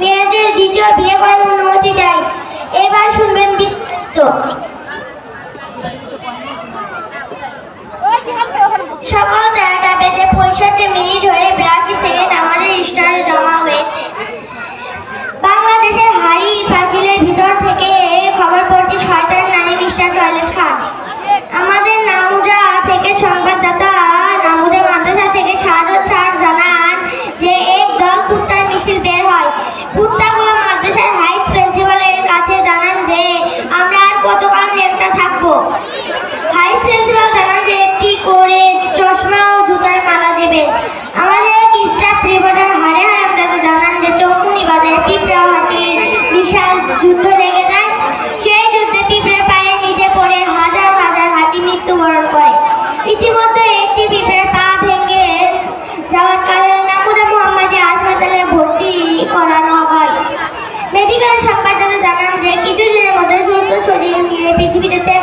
মেয়েদের দ্বিতীয় বিয়ে করার অনুমতি দেয়। এবার শুনবেন বিস্তারিত। সকাল তেরোটা বেজে পঁয়ষট্টি মিনিট যুদ্ধ লেগে যায়। সেই যুদ্ধে পিঁপড়ের পায়ের নিচে পড়ে হাজার হাজার হাতি মৃত্যুবরণ করে। ইতিমধ্যে একটি পিঁপড়ের পা ভেঙে যাওয়ার কারণে নাকুদা মোহাম্মদী হাসপাতালে ভর্তি করানো হয়। মেডিকেল সংবাদদাতা জানান যে, কিছুদিনের মধ্যে সুস্থ শরীর নিয়ে পৃথিবীতে ত্যাগ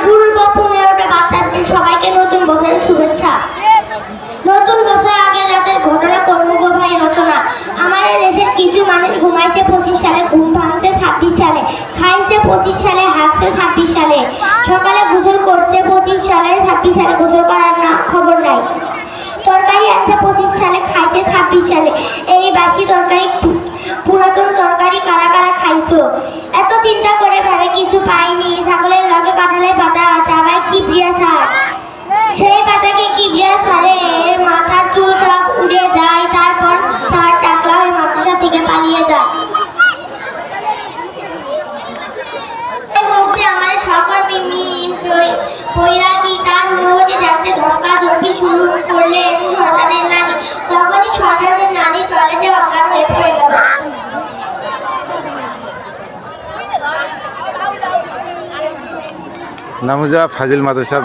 ঘুমাইছে পঁচিশ সালে, ঘুম ভাঙছে ছাব্বিশ সালে, খাইছে পঁচিশ সালে হাঁকছে ছাব্বিশ সালে। সকালে গোসল করছে পঁচিশ সালে, ছাব্বিশ সালে গোসল করার না খবর নাই। তরকারি আছে পঁচিশ সালে, খাইছে ছাব্বিশ সালে। এই বাসি তরকারি পুরাতন তরকারি কারা কারা খাইছো? পৈরাগী তার অনুমতি জানতে শুরু করলেন সন্তানের নানি তখনই সন্তানের নানি টয়লেটে অজ্ঞান হয়ে পড়ে গেল। নামুজা ফাজিল মাদ্রাসার